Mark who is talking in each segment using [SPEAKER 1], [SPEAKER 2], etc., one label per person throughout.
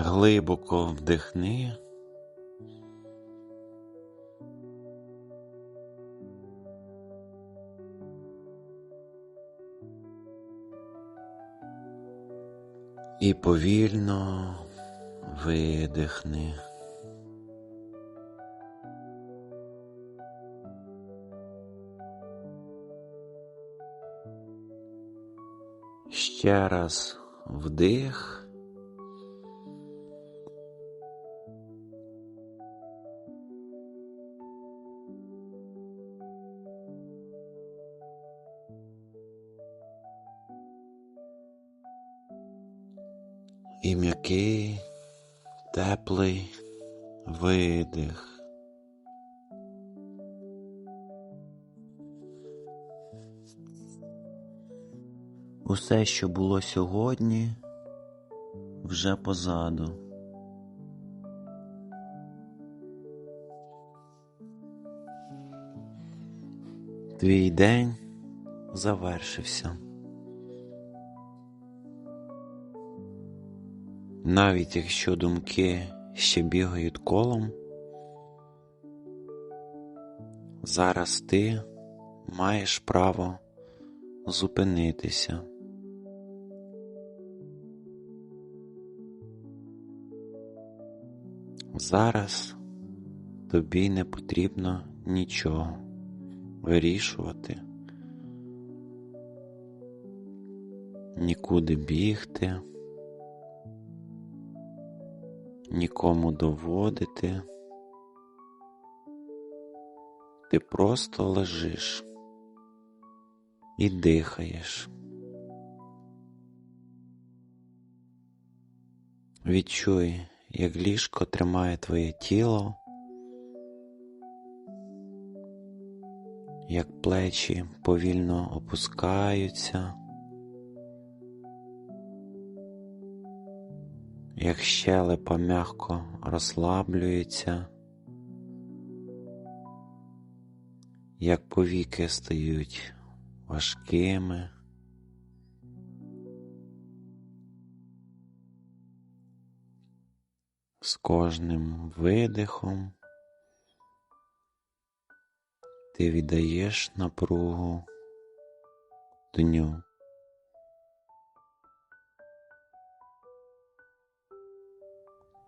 [SPEAKER 1] Глибоко вдихни. І повільно видихни. Ще раз вдих. І м'який, теплий видих. Усе, що було сьогодні, вже позаду. Твій день завершився. Навіть якщо думки ще бігають колом, зараз ти маєш право зупинитися. Зараз тобі не потрібно нічого вирішувати, нікуди бігти, нікому доводити. Ти просто лежиш і дихаєш. Відчуй, як ліжко тримає твоє тіло, як плечі повільно опускаються, як щелепа м'яко розслаблюється, як повіки стають важкими. З кожним видихом ти віддаєш напругу дню.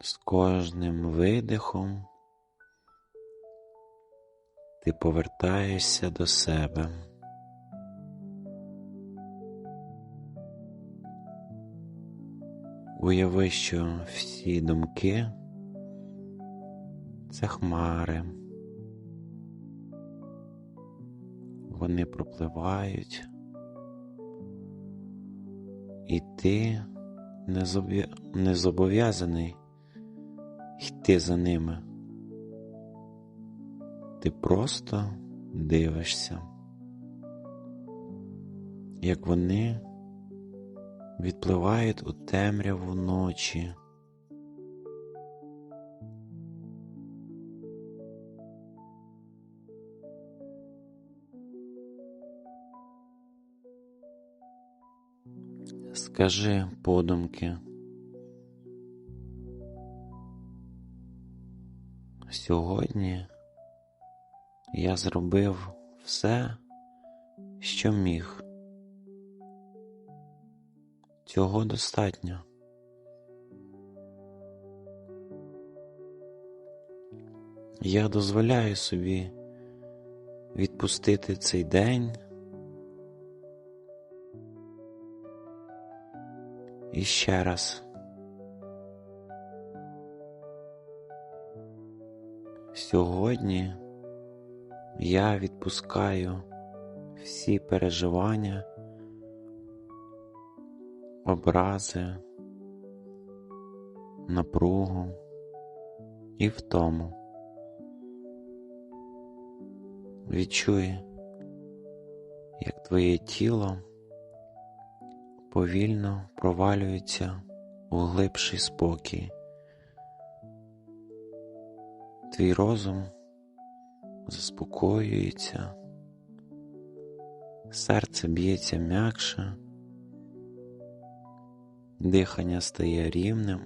[SPEAKER 1] З кожним видихом ти повертаєшся до себе. Уяви, що всі думки це хмари. Вони пропливають, і ти не зобов'язаний йти за ними. Ти просто дивишся, як вони відпливають у темряву ночі. Скажи подумки. Сьогодні я зробив все, що міг. Цього достатньо. Я дозволяю собі відпустити цей день і ще раз. Сьогодні я відпускаю всі переживання образи, напругу і втому. Відчуй, як твоє тіло повільно провалюється у глибший спокій. Твій розум заспокоюється, серце б'ється м'якше дихання стає рівним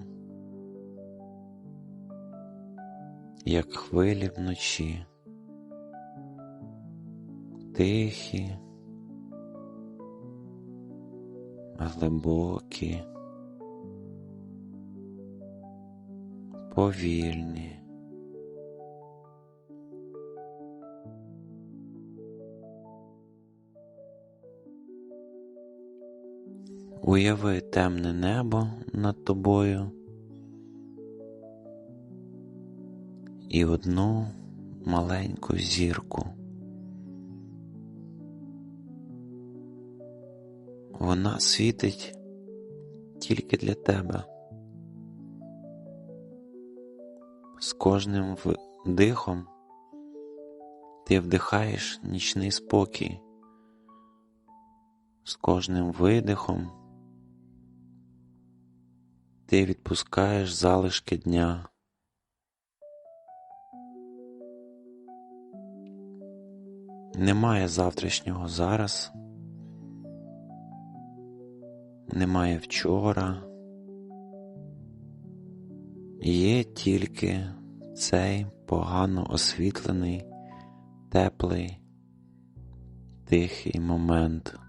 [SPEAKER 1] як хвилі вночі, тихі, глибокі, повільні. Уяви темне небо над тобою і одну маленьку зірку. Вона світить тільки для тебе. З кожним вдихом ти вдихаєш нічний спокій, з кожним видихом ти відпускаєш залишки дня. Немає завтрашнього зараз, немає вчора, є тільки цей погано освітлений, теплий, тихий момент.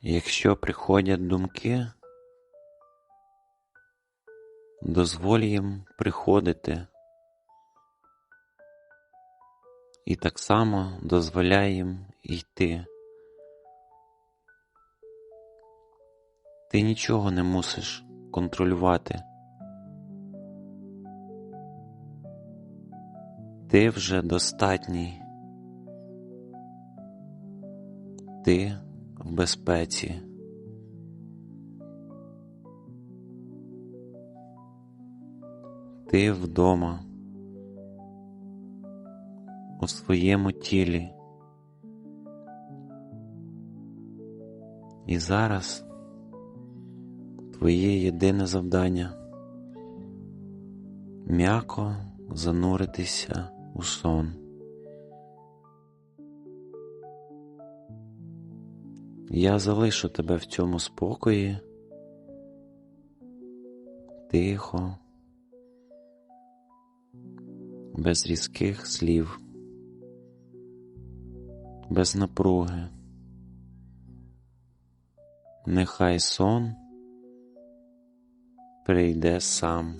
[SPEAKER 1] Якщо приходять думки, дозволь їм приходити і так само дозволяй їм йти. Ти нічого не мусиш контролювати. Ти вже достатній. Ти в безпеці. Ти вдома у своєму тілі. І зараз твоє єдине завдання м'яко зануритися у сон. Я залишу тебе в цьому спокої, тихо, без різких слів, без напруги. Нехай сон прийде сам.